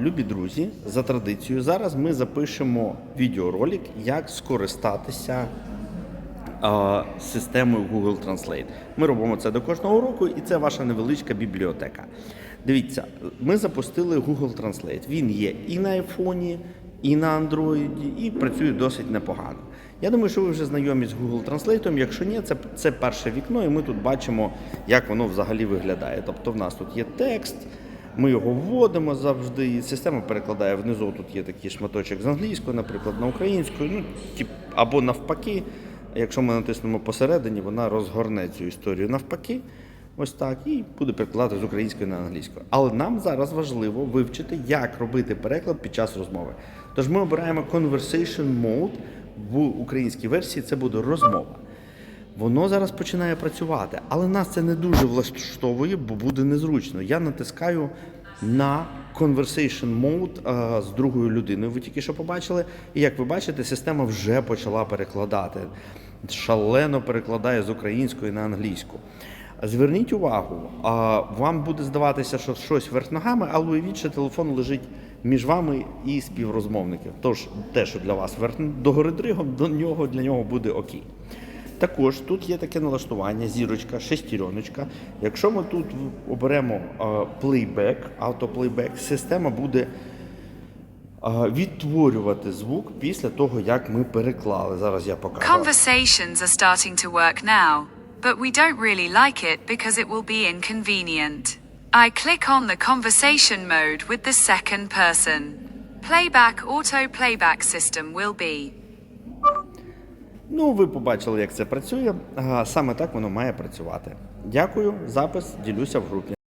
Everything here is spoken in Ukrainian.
Любі друзі, за традицією, зараз ми запишемо відеоролик, як скористатися системою Google Translate. Ми робимо це до кожного уроку, і це ваша невеличка бібліотека. Дивіться, ми запустили Google Translate. Він є і на айфоні, і на Android, і працює досить непогано. Я думаю, що ви вже знайомі з Google Translate. Якщо ні, це, це перше вікно, і ми тут бачимо, як воно взагалі виглядає. Тобто, в нас тут є текст. Ми його вводимо завжди, і система перекладає внизу. Тут є такий шматочок з англійської, наприклад, на українську, ну тип, або навпаки. Якщо ми натиснемо посередині, вона розгорне цю історію навпаки. Ось так, і буде перекладати з української на англійську. Але нам зараз важливо вивчити, як робити переклад під час розмови. Тож ми обираємо Conversation Mode в українській версії. Це буде розмова. Воно зараз починає працювати, але нас це не дуже влаштовує, бо буде незручно. Я натискаю на Conversation Mode а, з другою людиною. Ви тільки що побачили. І як ви бачите, система вже почала перекладати. Шалено перекладає з української на англійську. Зверніть увагу, вам буде здаватися, що щось верх ногами, але уявіть, що телефон лежить між вами і співрозмовників. Тож те, що для вас верх догори дригом, до нього для нього буде окей. Також тут є таке налаштування, зірочка, шестереночка. Якщо ми тут оберемо плейбек, автоплейбек, система буде відтворювати звук після того, як ми переклали. Зараз я покажу. Conversations are starting to work now, but we don't really like it because it will be inconvenient. I click on the conversation mode with the second person. Playback auto playback system will be. Ну, ви побачили, як це працює. Саме так воно має працювати. Дякую, запис ділюся в групі.